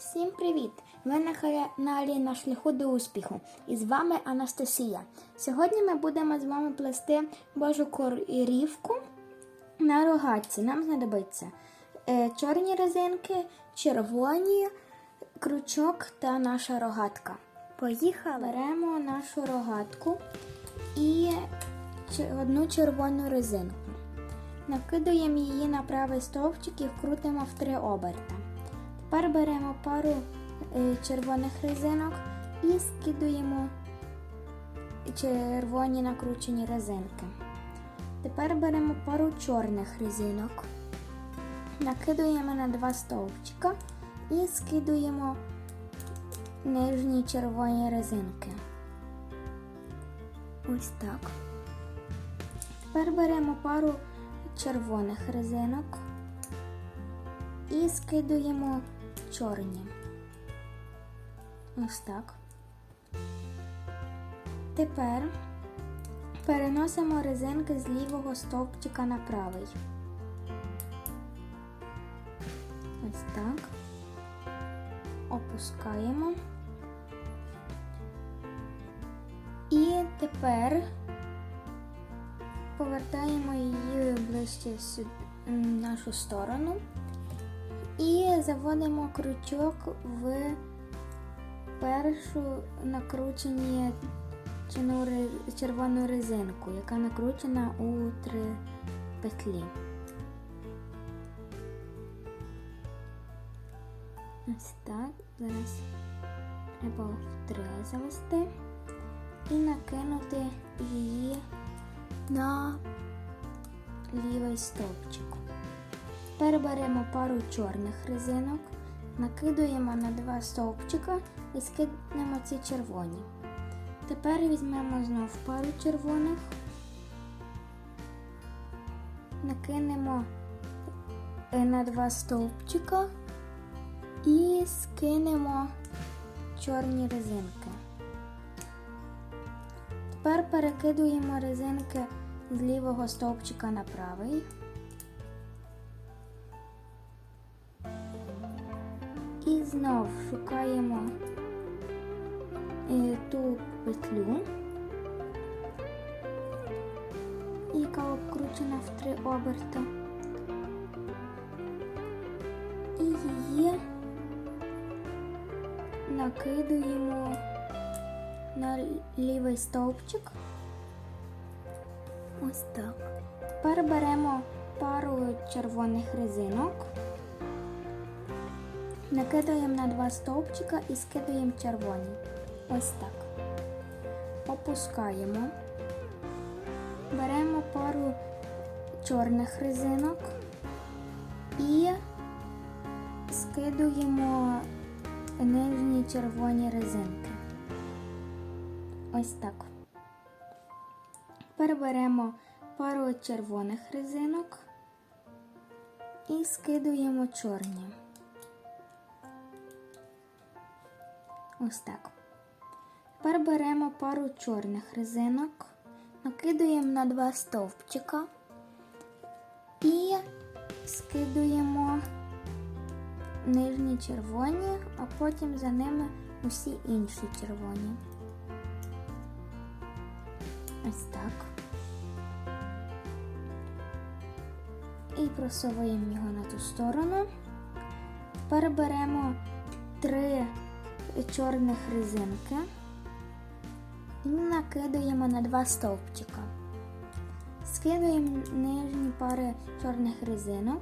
Всім привіт! Ви на каналі на шляху до успіху. І з вами Анастасія. Сьогодні ми будемо з вами плести Божу корівку на рогатці. Нам знадобиться е, чорні резинки, червоні, крючок та наша рогатка. Поїхали! Беремо нашу рогатку і одну червону резинку. Накидуємо її на правий стовпчик і вкрутимо в три оберта. Тепер беремо пару е, червоних резинок і скидуємо червоні накручені резинки. Тепер беремо пару чорних резинок, накидуємо на два стовпчика і скидуємо нижні червоні резинки. Ось так. Тепер беремо пару червоних резинок і скидуємо чорні. Ось так. Тепер переносимо резинки з лівого стовпчика на правий. Ось так. Опускаємо. І тепер повертаємо її ближче в нашу сторону і заводимо крючок в першу накручені червону резинку, яка накручена у три петлі. Ось так. Зараз треба в три завести і накинути її на лівий стовпчик. Тепер беремо пару чорних резинок, накидуємо на два стовпчика і скинемо ці червоні. Тепер візьмемо знов пару червоних, накинемо е, на два стовпчика і скинемо чорні резинки. Тепер перекидуємо резинки з лівого стовпчика на правий. Знов шукаємо е, ту петлю, яка обкручена в три оберта. І її накидуємо на лівий стовпчик. Ось так. Тепер беремо пару червоних резинок. Накидаємо на два стовпчика і скидаємо червоні. Ось так. Опускаємо. Беремо пару чорних резинок і скидуємо нижні червоні резинки. Ось так. Тепер беремо пару червоних резинок і скидуємо чорні. Ось так. Тепер беремо пару чорних резинок, накидуємо на два стовпчика і скидуємо нижні червоні, а потім за ними усі інші червоні. Ось так. І просовуємо його на ту сторону. Тепер беремо три чорних резинки і накидаємо на два стовпчика. Скидуємо нижні пари чорних резинок.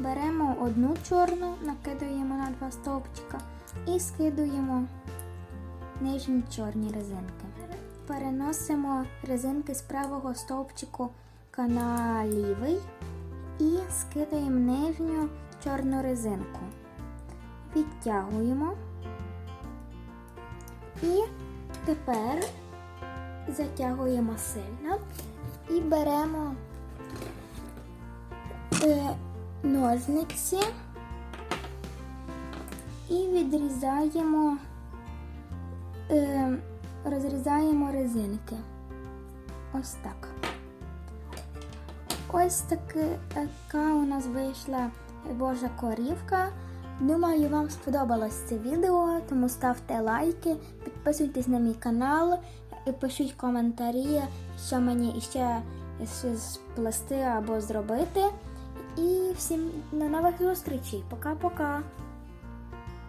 Беремо одну чорну, накидаємо на два стовпчика і скидуємо нижні чорні резинки. Переносимо резинки з правого стовпчику на лівий і скидаємо нижню чорну резинку. Відтягуємо. І тепер затягуємо сильно і беремо е, ножниці і відрізаємо, е, розрізаємо резинки. Ось так. Ось така у нас вийшла Божа корівка Думаю, вам сподобалось це відео, тому ставте лайки, підписуйтесь на мій канал і пишіть коментарі, що мені ще сплести або зробити. І всім до нових зустрічей. Пока-пока!